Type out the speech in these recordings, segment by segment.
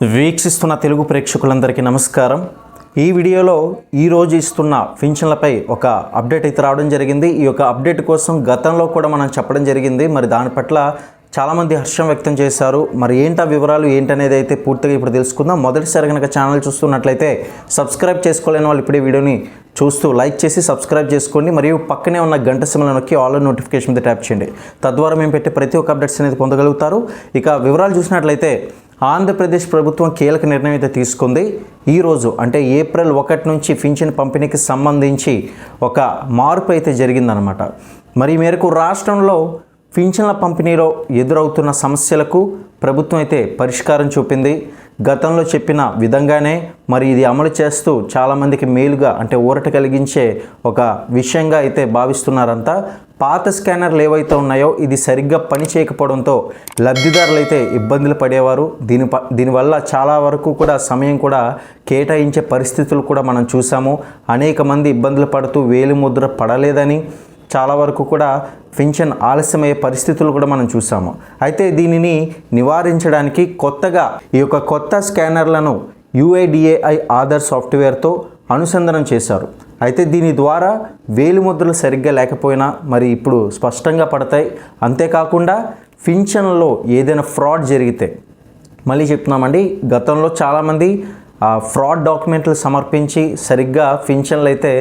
వీక్షిస్తున్న తెలుగు ప్రేక్షకులందరికీ నమస్కారం. ఈ వీడియోలో ఈరోజు ఇస్తున్న పింఛన్లపై ఒక అప్డేట్ అయితే రావడం జరిగింది. ఈ యొక్క అప్డేట్ కోసం గతంలో కూడా మనం చెప్పడం జరిగింది. మరి దాని పట్ల చాలామంది హర్షం వ్యక్తం చేశారు. మరి ఏంటి ఆ వివరాలు ఏంటనేది అయితే పూర్తిగా ఇప్పుడు తెలుసుకుందాం. మొదటిసారి కనుక ఛానల్ చూస్తున్నట్లయితే సబ్స్క్రైబ్ చేసుకోలేని వాళ్ళు ఇప్పుడే వీడియోని చూస్తూ లైక్ చేసి సబ్స్క్రైబ్ చేసుకోండి. మరియు పక్కనే ఉన్న గంట సిమ్లను నొక్కి ఆల్ నోటిఫికేషన్ మీద ట్యాప్ చేయండి. తద్వారా మేము పెట్టే ప్రతి ఒక్క అప్డేట్స్ అనేది పొందగలుగుతారు. ఇక వివరాలు చూసినట్లయితే ఆంధ్రప్రదేశ్ ప్రభుత్వం కీలక నిర్ణయం అయితే తీసుకుంది. ఈరోజు అంటే ఏప్రిల్ ఒకటి నుంచి పింఛన్ పంపిణీకి సంబంధించి ఒక మార్పు అయితే జరిగిందనమాట మరి మేరకు రాష్ట్రంలో పింఛన్ల పంపిణీలో ఎదురవుతున్న సమస్యలకు ప్రభుత్వం అయితే పరిష్కారం చూపింది. గతంలో చెప్పిన విధంగానే మరి ఇది అమలు చేస్తూ చాలామందికి మేలుగా అంటే ఊరట కలిగించే ఒక విషయంగా అయితే భావిస్తున్నారంతా. పాత స్కానర్లు ఏవైతే ఉన్నాయో ఇది సరిగ్గా పని చేయకపోవడంతో లబ్ధిదారులు అయితే ఇబ్బందులు పడేవారు. దీని ప దీనివల్ల చాలా వరకు కూడా సమయం కూడా కేటాయించే పరిస్థితులు కూడా మనం చూసాము. అనేక మంది ఇబ్బందులు పడుతూ వేలి ముద్ర పడలేదని చాలా వరకు కూడా పెన్షన్ ఆలస్యమయ్యే పరిస్థితులు కూడా మనం చూసాము. అయితే దీనిని నివారించడానికి కొత్తగా ఈ యొక్క కొత్త స్కానర్లను యుఐడిఏఐ ఆధార్ సాఫ్ట్వేర్తో అనుసంధానం చేశారు. అయితే దీని ద్వారా వేలిముద్రలు సరిగ్గా లేకపోయినా మరి ఇప్పుడు స్పష్టంగా పడతాయి. అంతేకాకుండా పింఛన్లో ఏదైనా ఫ్రాడ్ జరిగితే మళ్ళీ చెప్తున్నామండి గతంలో చాలామంది ఫ్రాడ్ డాక్యుమెంట్లు సమర్పించి సరిగ్గా పింఛన్లు అయితే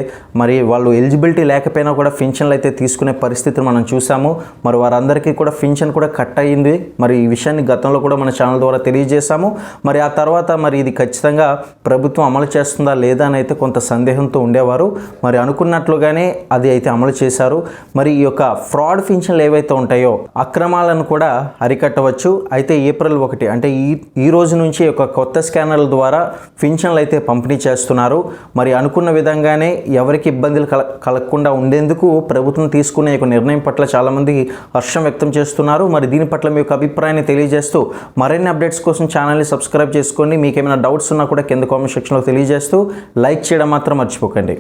మరి వాళ్ళు ఎలిజిబిలిటీ లేకపోయినా కూడా పింఛన్లు అయితే తీసుకునే పరిస్థితిని మనం చూసాము. మరి వారందరికీ కూడా పింఛన్ కూడా కట్ అయ్యింది మరి ఈ విషయాన్ని గతంలో కూడా మన ఛానల్ ద్వారా తెలియజేశాము. మరి ఆ తర్వాత మరి ఇది ఖచ్చితంగా ప్రభుత్వం అమలు చేస్తుందా లేదా అని అయితే కొంత సందేహంతో ఉండేవారు. మరి అనుకున్నట్లుగానే అది అయితే అమలు చేశారు. మరి ఈ యొక్క ఫ్రాడ్ పింఛన్లు ఏవైతే ఉంటాయో అక్రమాలను కూడా అరికట్టవచ్చు. అయితే ఏప్రిల్ ఒకటి అంటే ఈ ఈ రోజు నుంచి ఒక కొత్త స్కానర్ల ద్వారా పింఛన్లు అయితే పంపిణీ చేస్తున్నారు. మరి అనుకున్న విధంగానే ఎవరికి ఇబ్బందులు కల కలగకుండా ఉండేందుకు ప్రభుత్వం తీసుకునే ఒక నిర్ణయం పట్ల చాలామంది హర్షం వ్యక్తం చేస్తున్నారు. మరి దీని పట్ల మీ యొక్క అభిప్రాయాన్ని తెలియజేస్తూ మరిన్ని అప్డేట్స్ కోసం ఛానల్ని సబ్స్క్రైబ్ చేసుకోండి. మీకు ఏమైనా డౌట్స్ ఉన్నా కూడా కింద కామెంట్ సెక్షన్లో తెలియజేస్తూ లైక్ చేయడం మాత్రం మర్చిపోకండి.